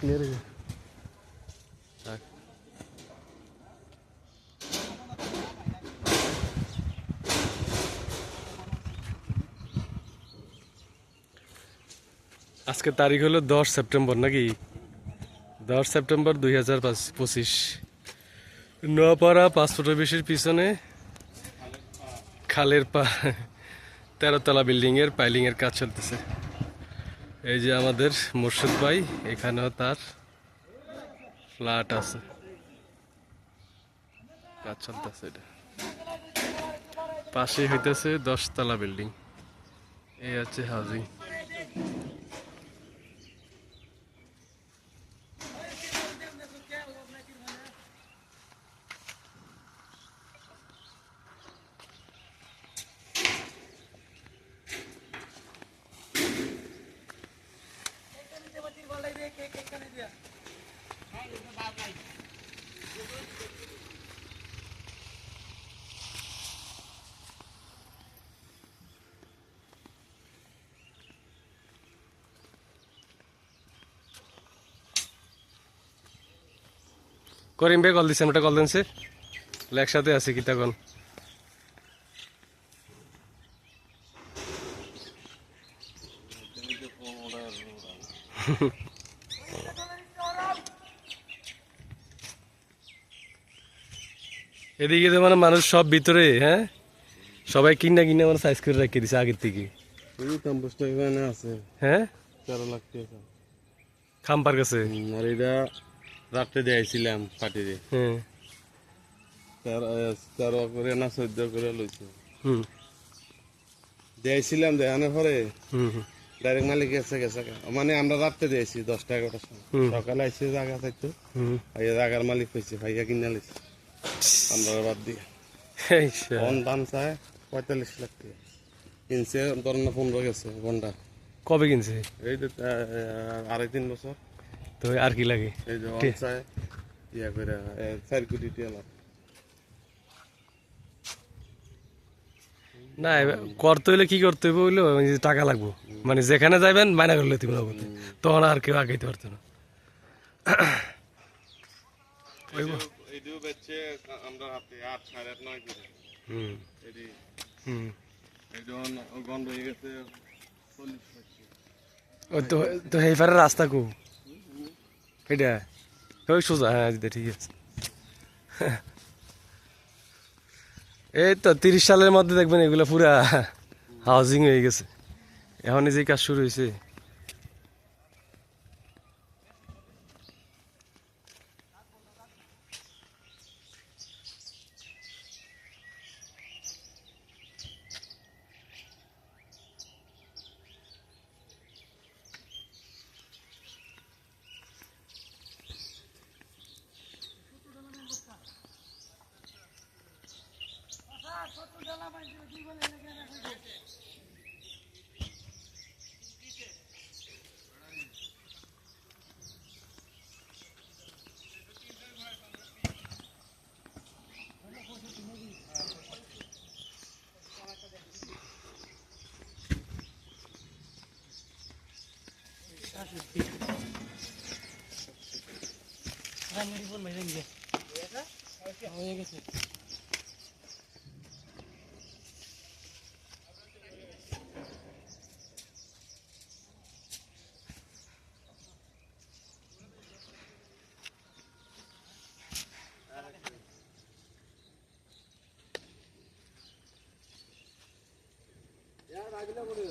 Clear হয়ে থাক আজকে তারিখ হলো দশ সেপ্টেম্বর নাকি? দশ সেপ্টেম্বর দুই হাজার পঁচিশ। নোয়াপাড়া পাসপোর্ট অফিসের পিছনে খালের পা তেরোতলা বিল্ডিং এর পাইলিং এর কাজ চলতেছে। এই যে আমাদের মুর্শিদ ভাই, এখানেও তার ফ্ল্যাট আছে। কাজ চলতেছে এটা। পাশে হইতেছে দশতলা বিল্ডিং। এই হচ্ছে হাউজিং। করিম ভাই কল দিছে আমরা কল দিনছে একসাথে আছে কি তখন এদিকে তো মানে মানুষ সব ভিতরে হ্যাঁ? সবাই কিনা কিনা মানে সাইজ করে রেখে দিছে আগের থেকে। আছে। হ্যাঁ? তেরো লাখ টাকা। খাম্পার কাছে। আর এটা রাত্রে দিয়েছিলাম পার্টিতে হ্যাঁ তেরো এ, তেরো করে না চোদ্দ করে লইছে। হুম। দিয়েছিলাম দেখানোর পরে হুম হুম। ডাইরেক্ট মালিক গেছে গেছে মানে আমরা রাত্রে দিয়েছি দশটা এগারোটার সময়। সকালে আইসে জায়গা থাকতো এই জায়গার মালিক হয়েছে ভাইয়া কিনে লিছে আমরা বাদ দিয়ে। কোন দাম চায় পঁয়তাল্লিশ লাখ টাকা। কিনছে ধরেন পনেরো গেছে ঘণ্টা কবে কিনছে? এই আহ, আড়াই তিন বছর। তো আর কি লাগে? এই যে ঠিক। ইয়া করে চার কোটি টাকা না করতে হইলে কি করতে হবে হইল? টাকা লাগবো। মানে যেখানে যাবেন মাইনা করলে তুমি নগদ। তখন আর কেউ আগাইতে পারতো না। তো তো হেফারের রাস্তা কো? এটা, ওই সোজা হ্যাঁ ঠিক আছে। এই তো তিরিশ সালের মধ্যে দেখবেন এগুলো পুরা হাউজিং হয়ে গেছে। এখন যে কাজ শুরু হয়েছে। Hadi bir bulmayın gel. Oraya getir. কাজ না বলে